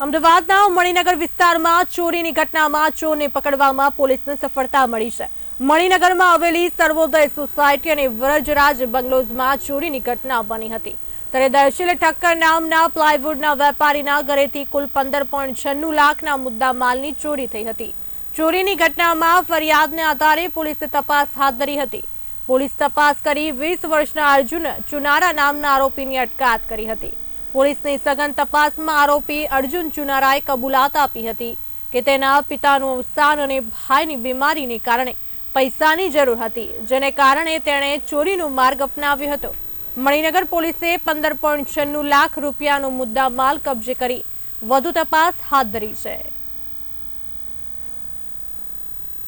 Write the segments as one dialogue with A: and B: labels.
A: અમદાવાદના મણિનગર વિસ્તારમાં ચોરીની ઘટનામાં ચોરને પકડવામાં પોલીસને સફળતા મળી છે. મણિનગરમાં આવેલી સર્વોદય સોસાયટી અને વ્રજરાજ બંગલોઝમાં ચોરીની ઘટના બની હતી. ત્યારે દર્શિલ ઠક્કર નામના પ્લાયવુડના વેપારીના ઘરેથી કુલ પંદર પોઈન્ટ લાખના મુદ્દા માલની ચોરી થઈ હતી. ચોરીની ઘટનામાં ફરિયાદને આધારે પોલીસે તપાસ હાથ ધરી હતી. પોલીસ તપાસ કરી વીસ વર્ષના અર્જુન ચુનારા નામના આરોપીની અટકાયત કરી હતી. પોલીસની સઘન તપાસમાં આરોપી અર્જુન ચુનારાએ કબૂલાત આપી હતી કે તેના પિતાનું અવસાન અને ભાઈની બીમારીને કારણે પૈસાની જરૂર હતી, જેને કારણે તેણે ચોરીનો માર્ગ અપનાવ્યો હતો. મણિનગર પોલીસે પંદર પોઈન્ટ છન્નું લાખ રૂપિયાનો મુદ્દા માલ કબજે કરી વધુ તપાસ હાથ ધરી છે.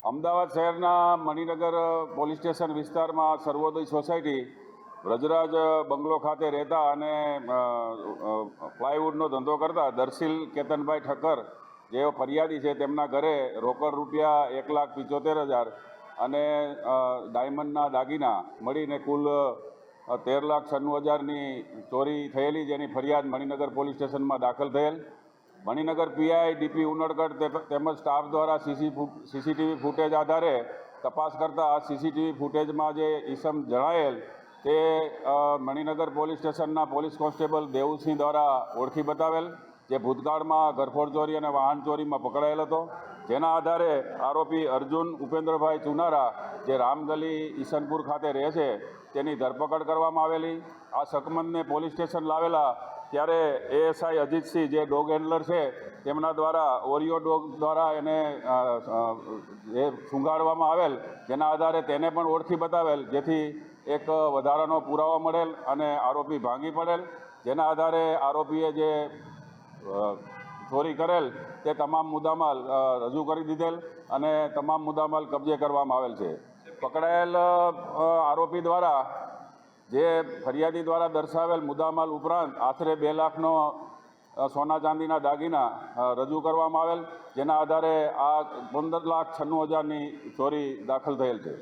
B: અમદાવાદ શહેરના મણિનગર પોલીસ સ્ટેશન વિસ્તારમાં સર્વોદય સોસાયટી વ્રજરાજ બંગલો ખાતે રહેતા અને પ્લાયવુડનો ધંધો કરતા દર્શિલ કેતનભાઈ ઠક્કર, જે ફરિયાદી છે તેમના ઘરે રોકડ રૂપિયા એક લાખ પિચોતેર હજાર અને ડાયમંડના દાગીના મળીને કુલ તેર લાખ છન્નું હજારની ચોરી થયેલી, જેની ફરિયાદ મણિનગર પોલીસ સ્ટેશનમાં દાખલ થયેલ. મણિનગર પીઆઈ ડીપી ઉનડગઢ તેમજ સ્ટાફ દ્વારા સીસી સીસીટીવી ફૂટેજ આધારે તપાસ કરતા આ સીસીટીવી ફૂટેજમાં જે ઈસમ જણાયેલ તે મણિનગર પોલીસ સ્ટેશનના પોલીસ કોન્સ્ટેબલ દેવુસિંહ દ્વારા ઓળખી બતાવેલ, જે ભૂતકાળમાં ઘરફોડ ચોરી અને વાહન ચોરીમાં પકડાયેલ હતો. જેના આધારે આરોપી અર્જુન ઉપેન્દ્રભાઈ ચુનારા, જે રામગલી ઈસનપુર ખાતે રહે છે, તેની ધરપકડ કરવામાં આવેલી. આ શકમંદને પોલીસ સ્ટેશન લાવેલા ત્યારે એએસઆઈ અજીતસિંહ, જે ડોગ હેન્ડલર છે, તેમના દ્વારા ઓરિયો ડોગ દ્વારા એને એ શૂંઘાડવામાં આવેલ. જેના આધારે તેને પણ ઓળખી બતાવેલ. જેથી એક વધારાનો પુરાવો મળેલ અને આરોપી ભાંગી પડેલ. જેના આધારે આરોપીએ જે ચોરી કરેલ તે તમામ મુદ્દામાલ રજૂ કરી દીધેલ અને તમામ મુદ્દામાલ કબજે કરવામાં આવેલ છે. પકડાયેલ આરોપી દ્વારા જે ફરિયાદી દ્વારા દર્શાવેલ મુદ્દામાલ ઉપરાંત આશરે બે લાખનો સોના ચાંદીના દાગીના રજૂ કરવામાં આવેલ, જેના આધારે આ પંદર લાખ છન્નું હજારની ચોરી દાખલ થયેલ છે.